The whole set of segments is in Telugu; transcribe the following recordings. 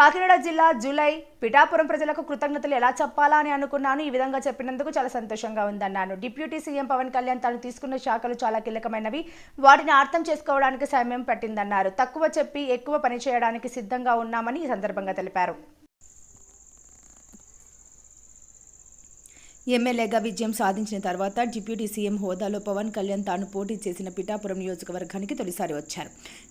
కాకినాడ జిల్లా జూలై పిఠాపురం ప్రజలకు కృతజ్ఞతలు ఎలా చెప్పాలా అని అనుకున్నాను. ఈ విధంగా చెప్పినందుకు చాలా సంతోషంగా ఉందన్నాను. డిప్యూటీ సీఎం పవన్ కళ్యాణ్ తాను తీసుకున్న శాఖలు చాలా కీలకమైనవి. వాటిని అర్థం చేసుకోవడానికి సమయం పట్టిందన్నారు. తక్కువ చెప్పి ఎక్కువ పని చేయడానికి సిద్ధంగా ఉన్నామని ఈ సందర్భంగా తెలిపారు. ఎమ్మెల్యేగా విజయం సాధించిన తర్వాత డిప్యూటీ సీఎం హోదాలో పవన్ కళ్యాణ్ తాను పోటీ చేసిన పిఠాపురం నియోజకవర్గానికి తొలిసారి వచ్చారు.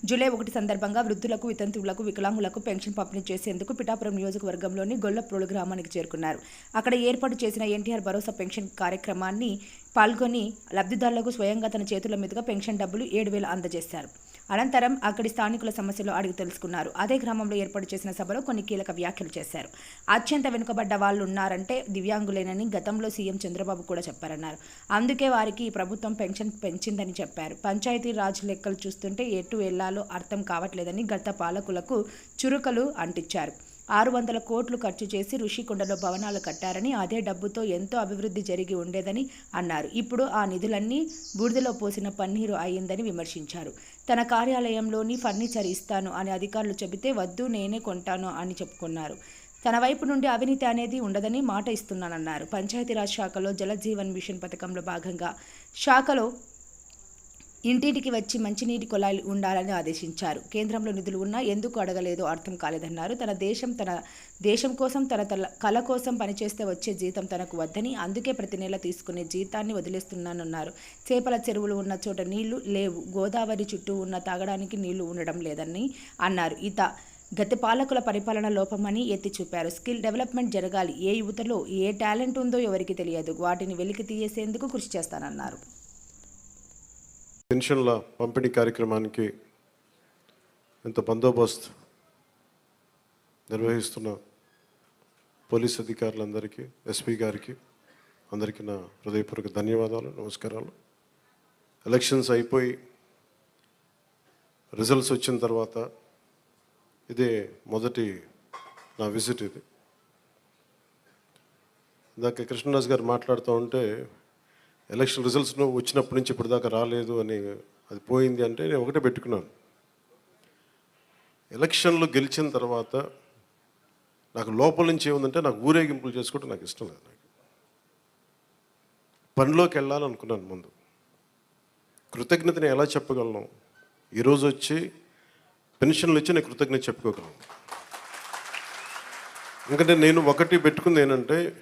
జూలై ఒకటి సందర్భంగా వృద్ధులకు వితంతువులకు వికలాంగులకు పెన్షన్ పంపిణీ చేసేందుకు పిఠాపురం నియోజకవర్గంలోని గొల్లప్రోలు గ్రామానికి చేరుకున్నారు. అక్కడ ఏర్పాటు చేసిన ఎన్టీఆర్ భరోసా పెన్షన్ కార్యక్రమాన్ని పాల్గొని లబ్ధిదారులకు స్వయంగా తన చేతుల మీదుగా పెన్షన్ డబ్బులు ఏడు వేలు అందజేశారు. అనంతరం అక్కడి స్థానికుల సమస్యలు అడిగి తెలుసుకున్నారు. అదే గ్రామంలో ఏర్పాటు చేసిన సభలో కొన్ని కీలక వ్యాఖ్యలు చేశారు. అత్యంత వెనుకబడ్డ వాళ్ళు ఉన్నారంటే దివ్యాంగులేనని గతంలో సీఎం చంద్రబాబు కూడా చెప్పారన్నారు. అందుకే వారికి ఈ ప్రభుత్వం పెన్షన్ పెంచిందని చెప్పారు. పంచాయతీ రాజ్ లెక్కలు చూస్తుంటే ఎటు వెళ్ళాలో అర్థం కావట్లేదని గత పాలకులకు చురుకలు అంటించారు. ఆరు వందల కోట్లు ఖర్చు చేసి ఋషికొండలో భవనాలు కట్టారని అదే డబ్బుతో ఎంతో అభివృద్ధి జరిగి ఉండేదని అన్నారు. ఇప్పుడు ఆ నిధులన్నీ బూడిదలో పోసిన పన్నీరు అయ్యిందని విమర్శించారు. తన కార్యాలయంలోని ఫర్నిచర్ ఇస్తాను అని అధికారులు చెబితే వద్దు నేనే కొంటాను అని చెప్పుకున్నారు. తన వైపు నుండి అవినీతి అనేది ఉండదని మాట ఇస్తున్నానన్నారు. పంచాయతీరాజ్ శాఖలో జలజీవన్ మిషన్ పథకంలో భాగంగా శాఖలో ఇంటింటికి వచ్చి మంచినీటి కుళాయిలు ఉండాలని ఆదేశించారు. కేంద్రంలో నిధులు ఉన్నా ఎందుకు అడగలేదో అర్థం కాలేదన్నారు. తన దేశం తన దేశం కోసం తన తల కళ కోసం పనిచేస్తే వచ్చే జీతం తనకు వద్దని అందుకే ప్రతి నెల తీసుకునే జీతాన్ని వదిలేస్తున్నానన్నారు. చేపల చెరువులు ఉన్న చోట నీళ్ళు లేవు. గోదావరి చుట్టూ ఉన్న తాగడానికి నీళ్ళు ఉండడం లేదని అన్నారు. ఇత గత పాలకుల పరిపాలన లోపమని ఎత్తి చూపారు. స్కిల్ డెవలప్మెంట్ జరగాలి. ఏ యువతలో ఏ టాలెంట్ ఉందో ఎవరికి తెలియదు. వాటిని వెలికి తీయేసేందుకు కృషి చేస్తానన్నారు. పెన్షన్ల పంపిణీ కార్యక్రమానికి ఎంత బందోబస్తు నిర్వహిస్తున్న పోలీస్ అధికారులందరికీ ఎస్పీ గారికి అందరికీ నా హృదయపూర్వక ధన్యవాదాలు నమస్కారాలు. ఎలక్షన్స్ అయిపోయి రిజల్ట్స్ వచ్చిన తర్వాత ఇదే మొదటి నా విజిట్ ఇది. ఇందాక కృష్ణరాజు గారు మాట్లాడుతూ ఉంటే ఎలక్షన్ రిజల్ట్స్ వచ్చినప్పటి నుంచి ఇప్పటిదాకా రాలేదు అని అది పోయింది అంటే నేను ఒకటే పెట్టుకున్నాను. ఎలక్షన్లు గెలిచిన తర్వాత నాకు లోపల నుంచి ఏముందంటే నాకు ఊరేగింపులు చేసుకోవడం నాకు ఇష్టం లేదు నాకు. పనిలోకి వెళ్ళాలనుకున్నాను ముందు. కృతజ్ఞతని ఎలా చెప్పగలను? ఈరోజు వచ్చి పెన్షన్లు వచ్చి నేను కృతజ్ఞత చెప్పుకోగలను. ఎందుకంటే నేను ఒకటి పెట్టుకుంది ఏంటంటే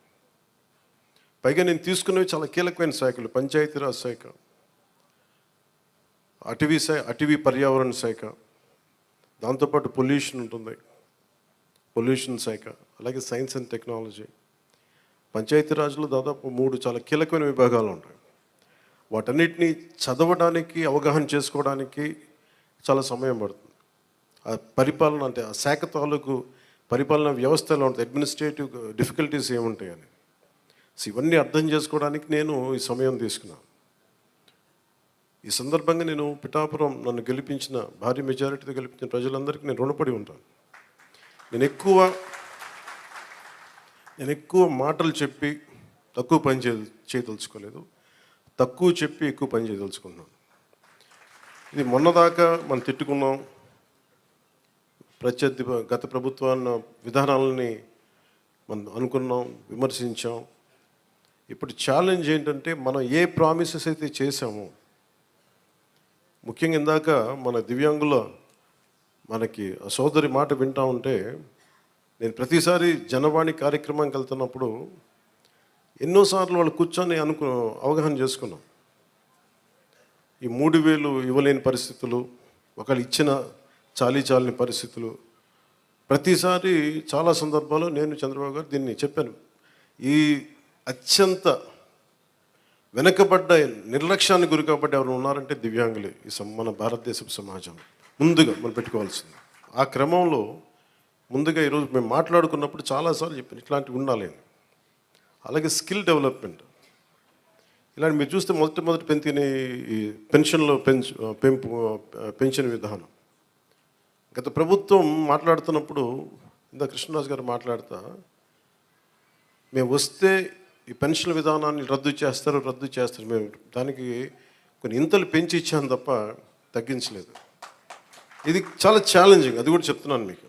పైగా నేను తీసుకున్నవి చాలా కీలకమైన శాఖలు పంచాయతీరాజ్ శాఖ అటవీ శాఖ అటవీ పర్యావరణ శాఖ దాంతోపాటు పొల్యూషన్ ఉంటుంది. పొల్యూషన్ శాఖ అలాగే సైన్స్ అండ్ టెక్నాలజీ. పంచాయతీరాజ్లో దాదాపు మూడు చాలా కీలకమైన విభాగాలు ఉంటాయి. వాటన్నిటిని చదవడానికి అవగాహన చేసుకోవడానికి చాలా సమయం పడుతుంది. ఆ పరిపాలన అంటే ఆ శాఖ తాలూకు పరిపాలన వ్యవస్థలో ఉంటుంది అడ్మినిస్ట్రేటివ్ డిఫికల్టీస్ ఏముంటాయని సో ఇవన్నీ అర్థం చేసుకోవడానికి నేను ఈ సమయం తీసుకున్నాను. ఈ సందర్భంగా నేను పిఠాపురం నన్ను గెలిపించిన భారీ మెజారిటీతో గెలిపించిన ప్రజలందరికీ నేను రుణపడి ఉంటాను. నేను ఎక్కువ నేను ఎక్కువ మాటలు చెప్పి తక్కువ పని చే చేయదలుచుకోలేదు. తక్కువ చెప్పి ఎక్కువ పని చేయదలుచుకున్నాను. ఇది మొన్నదాకా మనం తిట్టుకున్నాం. ప్రత్యర్థి గత ప్రభుత్వాన్ని విధానాలని మనం అనుకున్నాం విమర్శించాం. ఇప్పుడు ఛాలెంజ్ ఏంటంటే మనం ఏ ప్రామిసెస్ అయితే చేసామో ముఖ్యంగా ఇందాక మన దివ్యాంగుల మనకి ఆ సోదరి మాట వింటా ఉంటే నేను ప్రతిసారి జనవాణి కార్యక్రమానికి వెళ్తున్నప్పుడు ఎన్నోసార్లు వాళ్ళు కూర్చొని అనుకు అవగాహన చేసుకున్నాం. ఈ మూడు వేలు ఇవ్వలేని పరిస్థితులు ఒకళ్ళు ఇచ్చిన చాలీ చాలని పరిస్థితులు. ప్రతిసారి చాలా సందర్భాల్లో నేను చంద్రబాబు గారు దీన్ని చెప్పాను. ఈ అత్యంత వెనకబడ్డ నిర్లక్ష్యానికి గురి కాబట్టి ఎవరు ఉన్నారంటే దివ్యాంగులే ఈ మన భారతదేశపు సమాజం ముందుగా మనం పెట్టుకోవాల్సింది. ఆ క్రమంలో ముందుగా ఈరోజు మేము మాట్లాడుకున్నప్పుడు చాలాసార్లు చెప్పాను ఇట్లాంటివి ఉండాలి అలాగే స్కిల్ డెవలప్మెంట్. ఇలాంటి మీరు చూస్తే మొదటి మొదటి పెంచిన ఈ పెన్షన్లో పెంచు పెంపు పెన్షన్ విధానం. గత ప్రభుత్వం మాట్లాడుతున్నప్పుడు ఇందా కృష్ణరాజు గారు మాట్లాడతా మేము వస్తే ఈ పెన్షన్ విధానాన్ని రద్దు చేస్తారు రద్దు చేస్తారు. మేము దానికి కొన్ని ఇంతలు పెంచి ఇచ్చాను తప్ప తగ్గించలేదు. ఇది చాలా ఛాలెంజింగ్ అది కూడా చెప్తున్నాను మీకు.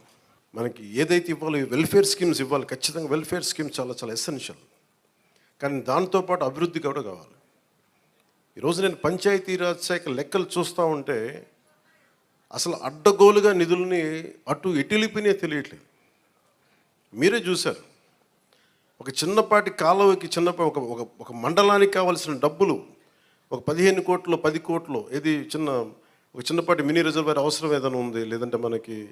మనకి ఏదైతే ఇవ్వాలో వెల్ఫేర్ స్కీమ్స్ ఇవ్వాలి ఖచ్చితంగా వెల్ఫేర్ స్కీమ్స్ చాలా చాలా ఎసెన్షియల్ కానీ దాంతోపాటు అభివృద్ధి కూడా కావాలి. ఈరోజు నేను పంచాయతీరాజ్ శాఖ లెక్కలు చూస్తూ ఉంటే అసలు అడ్డగోలుగా నిధుల్ని అటు ఎటులిపినే తెలియట్లేదు. మీరే చూశారు. ఒక చిన్నపాటి కాలువకి చిన్నపాటి ఒక ఒక ఒక మండలానికి కావాల్సిన డబ్బులు ఒక పదిహేను కోట్లు పది కోట్లు ఏది చిన్న ఒక చిన్నపాటి మినీ రిజర్వేర్ అవసరం ఏదైనా ఉంది లేదంటే మనకి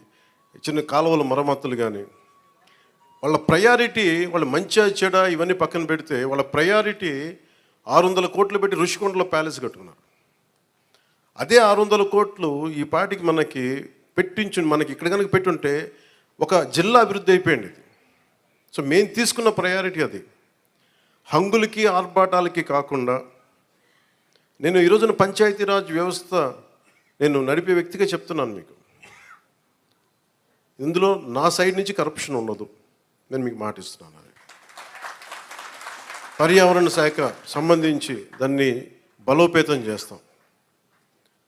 చిన్న కాలువల మరమ్మతులు కానీ వాళ్ళ ప్రయారిటీ వాళ్ళ మంచి చెడ ఇవన్నీ పక్కన పెడితే వాళ్ళ ప్రయారిటీ ఆరు వందల కోట్లు పెట్టి ఋషికొండలో ప్యాలెస్ కట్టుకున్నారు. అదే ఆరు వందల కోట్లు ఈ పాటికి మనకి పెట్టించు మనకి ఇక్కడ కనుక పెట్టుంటే ఒక జిల్లా అభివృద్ధి అయిపోయింది ఇది. సో మేము తీసుకున్న ప్రయారిటీ అది. హంగులకి ఆర్భాటాలకి కాకుండా నేను ఈరోజున పంచాయతీరాజ్ వ్యవస్థ నేను నడిపే వ్యక్తిగా చెప్తున్నాను మీకు. ఇందులో నా సైడ్ నుంచి కరప్షన్ ఉండదు. నేను మీకు మాటిస్తున్నాను అది. పర్యావరణ శాఖ సంబంధించి దాన్ని బలోపేతం చేస్తాం.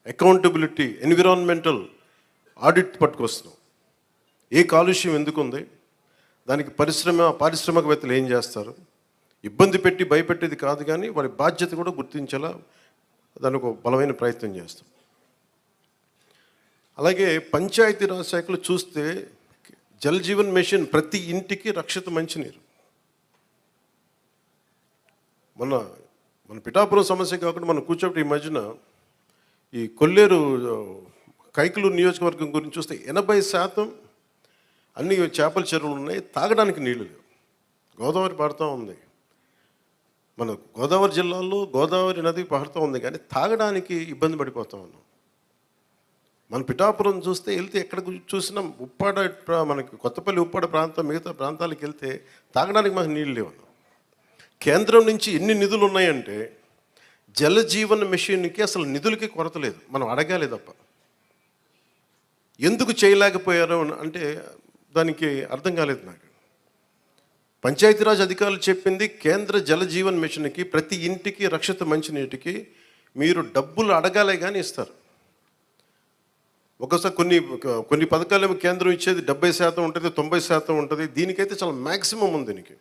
అకౌంటబిలిటీ ఎన్విరాన్మెంటల్ ఆడిట్ పట్టుకొస్తున్నాం. ఏ కాలుష్యం ఎందుకుంది? దానికి పరిశ్రమ పారిశ్రామికవేత్తలు ఏం చేస్తారు? ఇబ్బంది పెట్టి భయపెట్టేది కాదు కానీ వారి బాధ్యత కూడా గుర్తించేలా దానికి ఒక బలమైన ప్రయత్నం చేస్తాం అలాగే పంచాయతీరాజ్ శాఖలు చూస్తే జల్ జీవన్ మిషన్ ప్రతి ఇంటికి రక్షిత మంచినీరు. మన మన పిఠాపురం సమస్య కాకుండా మనం కూర్చోబెట్టి ఈ మధ్యన ఈ కొల్లేరు కైకులు నియోజకవర్గం గురించి చూస్తే ఎనభై శాతం అన్ని చేపల చెరువులు ఉన్నాయి తాగడానికి నీళ్ళు లేవు. గోదావరి పాడుతూ ఉంది. మన గోదావరి జిల్లాలో గోదావరి నది పాడుతూ ఉంది కానీ తాగడానికి ఇబ్బంది పడిపోతూ ఉన్నాం. మన పిఠాపురం చూస్తే వెళ్తే ఎక్కడ చూసినా ఉప్పాడ మనకి కొత్తపల్లి ఉప్పాడ ప్రాంతం మిగతా ప్రాంతాలకు వెళ్తే తాగడానికి మాకు నీళ్ళు లేవు కేంద్రం నుంచి ఎన్ని నిధులు ఉన్నాయంటే జల జీవన మిషన్కి అసలు నిధులకి కొరత లేదు. మనం అడగాలి తప్ప. ఎందుకు చేయలేకపోయారు అంటే దానికి అర్థం కాలేదు నాకు. పంచాయతీరాజ్ అధికారులు చెప్పింది కేంద్ర జల జీవన్ మిషన్కి ప్రతి ఇంటికి రక్షిత మంచినీటికి మీరు డబ్బులు అడగాలే కానీ ఇస్తారు. ఒకసారి కొన్ని కొన్ని పథకాలు కేంద్రం ఇచ్చేది డెబ్బై శాతం ఉంటుంది తొంభై శాతం ఉంటుంది దీనికైతే చాలా మ్యాక్సిమం ఉంది దీనికి.